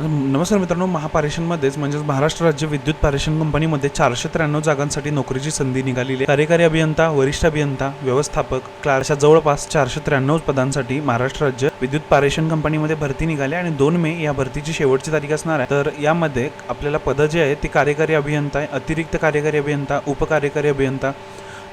नमस्कार मित्रांनो महापारेषणमध्येच म्हणजेच महाराष्ट्र राज्य विद्युत पारेषण कंपनीमध्ये चारशे त्र्याण्णव जागांसाठी नोकरीची संधी निघालेली आहे. कार्यकारी अभियंता वरिष्ठ अभियंता व्यवस्थापक क्लार्कच्या जवळपास चारशे त्र्याण्णव पदांसाठी महाराष्ट्र राज्य विद्युत पारेषण कंपनीमध्ये भरती निघाली आणि दोन मे या भरतीची शेवटची तारीख असणार आहे. तर यामध्ये आपल्याला पदं जे आहे ती कार्यकारी अभियंता आहे अतिरिक्त कार्यकारी अभियंता उपकार्यकारी अभियंता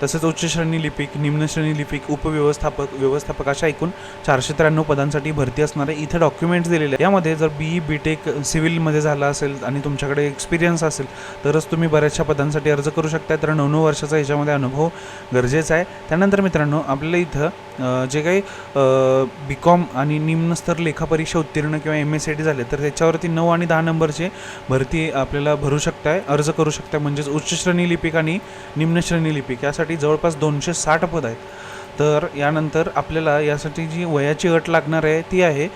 तसेच उच्चश्रेणी लिपिक निम्नश्रेणी लिपिक उपव्यवस्थापक व्यवस्थापक अशा एकूण चारशे त्र्याण्णव पदांसाठी भरती असणारे इथे डॉक्युमेंट्स दिलेले आहेत. यामध्ये जर बी बी टेक सिव्हिलमध्ये झाला असेल आणि तुमच्याकडे एक्सपिरियन्स असेल तरच तुम्ही बऱ्याचशा पदांसाठी अर्ज करू शकता तर नऊ नऊ वर्षाचा याच्यामध्ये अनुभव गरजेचा आहे. त्यानंतर मित्रांनो आपल्याला इथं जे काही बी कॉम आणि निम्नस्तर लेखापरीक्षा उत्तीर्ण किंवा एम एस सी टी झाले तर त्याच्यावरती नऊ आणि दहा नंबरचे भरती आपल्याला भरू शकताय अर्ज करू शकताय. म्हणजेच उच्च श्रेणी लिपिक आणि निम्नश्रेणी लिपिक. यासाठी जवळपास दोनशे साठ पद आहेत. तर यानंतर आपल्याला यासाठी जी वयाची अट लागणार आहे ती आहे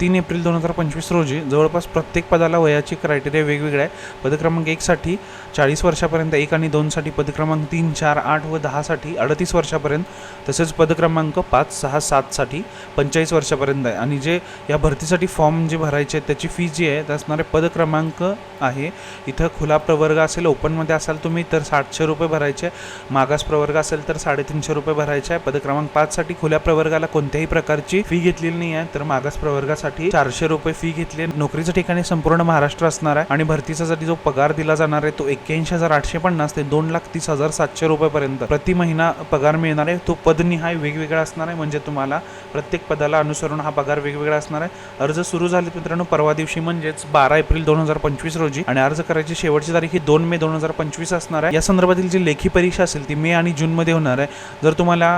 तीन एप्रिल दोन हजार पंचवीस रोजी. जवळपास प्रत्येक पदाला वयाची क्रायटेरिया वेगवेगळ्या आहे पद क्रमांक एकसाठी चाळीस वर्षापर्यंत एक आणि दोनसाठी पद क्रमांक तीन चार आठ व दहासाठी अडतीस वर्षापर्यंत. तसेच पद क्रमांक पाच सहा सातसाठी पंचेचाळीस वर्षापर्यंत आहे. आणि जे या भरतीसाठी फॉर्म जे भरायचे आहेत त्याची फी जी आहे ते असणारे पद क्रमांक आहे. इथं खुला प्रवर्ग असेल ओपनमध्ये असाल तुम्ही तर सातशे रुपये भरायचे. मागास प्रवर्ग असेल तर साडेतीनशे रुपये भरायचे आहे. पद क्रमांक पाचसाठी खुल्या प्रवर्गाला कोणत्याही प्रकारची फी घेतलेली नाही आहे. तर मागास प्रवर्गासाठी चारशे रुपये फी घेतली आहे. नोकरीच्या ठिकाणी संपूर्ण महाराष्ट्र असणार आहे. आणि भरतीसाठी जो पगार दिला जाणार आहे तो एक्क्याऐंशी हजार आठशे पन्नास ते दोन लाख तीस हजार सातशे रुपयेपर्यंत प्रति महिना पगार मिळणार आहे. तो पदनिहाय वेगवेगळा असणार आहे. म्हणजे तुम्हाला प्रत्येक पदाला अनुसरून हा पगार वेगवेगळा असणार आहे. अर्ज सुरू झाले मित्रांनो परवा दिवशी म्हणजेच बारा एप्रिल दोन हजार पंचवीस रोजी. आणि अर्ज करायची शेवटची तारीख ही दोन मे दोन हजार पंचवीस असणार आहे. या संदर्भातील जी लेखी परीक्षा असेल ती मे आणि जूनमध्ये होणार आहे. जर तुम्हाला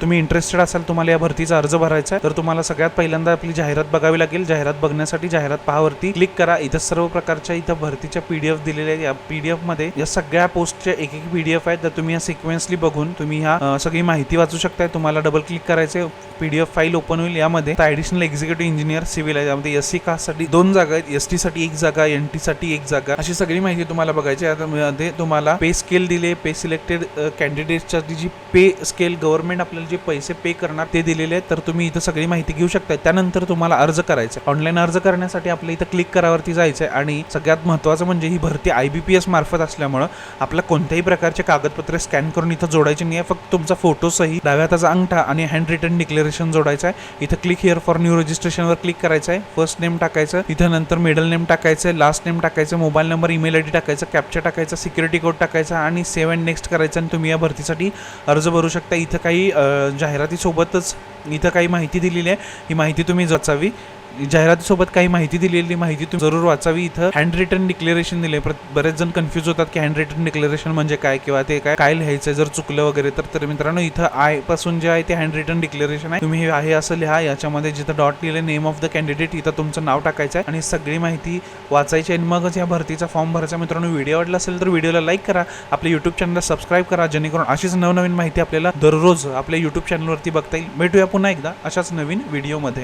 तुम्ही इंटरेस्टेड असाल तुम्हाला या भरतीचा अर्ज भरायचा आहे तर तुम्हाला सगळ्यात पहिल्यांदा आपली जाहिरात बघावी लागेल. जाहिरात बघण्यासाठी जाहिरात पहावरती क्लिक करा. इथं सर्व प्रकारच्या इथं भरतीच्या पी डी एफ दिलेल्या आहेत. या पी डी मध्ये या सगळ्या पोस्टच्या एक एक पी डी एफ आहेत. तर तुम्ही या सिक्वेन्सली बघून तुम्ही ह्या सगळी माहिती वाचू शकताय. तुम्हाला डबल क्लिक करायचे P D F file open होईल. यामध्ये ॲडिशनल एक्झिक्युटिव्ह इंजिनियर सिव्हिल आहे. यामध्ये एस सी कास्टसाठी दोन जागा आहेत. एससाठी एक जागा एनसाठी एक जागा. अशी सगळी माहिती तुम्हाला बघायची आहे. यामध्ये तुम्हाला पे स्केल दिले पे सिलेक्टेड कॅन्डिडेटसाठी जी पे स्केल गव्हर्नमेंट आपल्याला जे पैसे पे करणार ते दिलेले आहेत तर तुम्ही इथं सगळी माहिती घेऊ शकता त्यानंतर तुम्हाला अर्ज करायचा ऑनलाईन अर्ज करण्यासाठी आपल्या इथं क्लिक करावरती जायचं आहे आणि सगळ्यात महत्त्वाचं म्हणजे ही भरती आय बी पी एस मार्फत असल्यामुळं आपल्या कोणत्याही प्रकारचे कागदपत्रे स्कॅन करून इथं जोडायचे नाही आहे फक्त तुमचा फोटो सही डाव्या हाताचा अंगठा आणि हँड रिटर्न डिक्लेरेशन जोडायचं आहे. इथं क्लिक हिअर फॉर न्यू रजिस्ट्रेशनवर क्लिक करायचं आहे. फर्स्ट नेम टाकायचं इथं नंतर मिडल नेम टाकायचं आहे लास्ट नेम टाकायचं mobile number email I D टाकायचं कॅप्चर टाकायचा सिक्युरिटी कोड टाकायचा आणि सेव्ह अँड नेक्स्ट करायचं आणि तुम्ही या भरतीसाठी अर्ज भरू शकता. इथं काही जाहिरातीसोबतच इथं काही माहिती दिलेली आहे. ही माहिती तुम्ही जचावी जाहिरातीसोबत काही माहिती दिलेली माहिती तुम्ही जरूर वाचावी. इथं हँड रिटर्न डिक्लेरेशन दिले बरेच जण कन्फ्यूज होतात की हँड रिटर्न डिक्लेरेशन म्हणजे काय किंवा ते काय काय लिहायचं जर चुकलं वगैरे तर तर मित्रांनो इथं आयपासून जे आहे ते हँड रिटर्न डिक्लेरेशन आहे. तुम्ही हे आहे असं लिहा. याच्यामध्ये जिथं डॉट लिहिले नेम ऑफ द कॅन्डिडेट इथं तुमचं नाव टाकायचं आहे आणि सगळी माहिती वाचायची आणि मगच या भरतीचा फॉर्म भरायचा. मित्रांनो व्हिडिओ आवडला असेल तर व्हिडिओला लाईक करा. आपल्या युट्यूब चॅनलला सबस्क्राईब करा. जेणेकरून अशीच नवनवीन माहिती आपल्याला दररोज आपल्या युट्यूब चॅनलवरती बघता येईल. भेटूया पुन्हा एकदा अशाच नवीन व्हिडिओमध्ये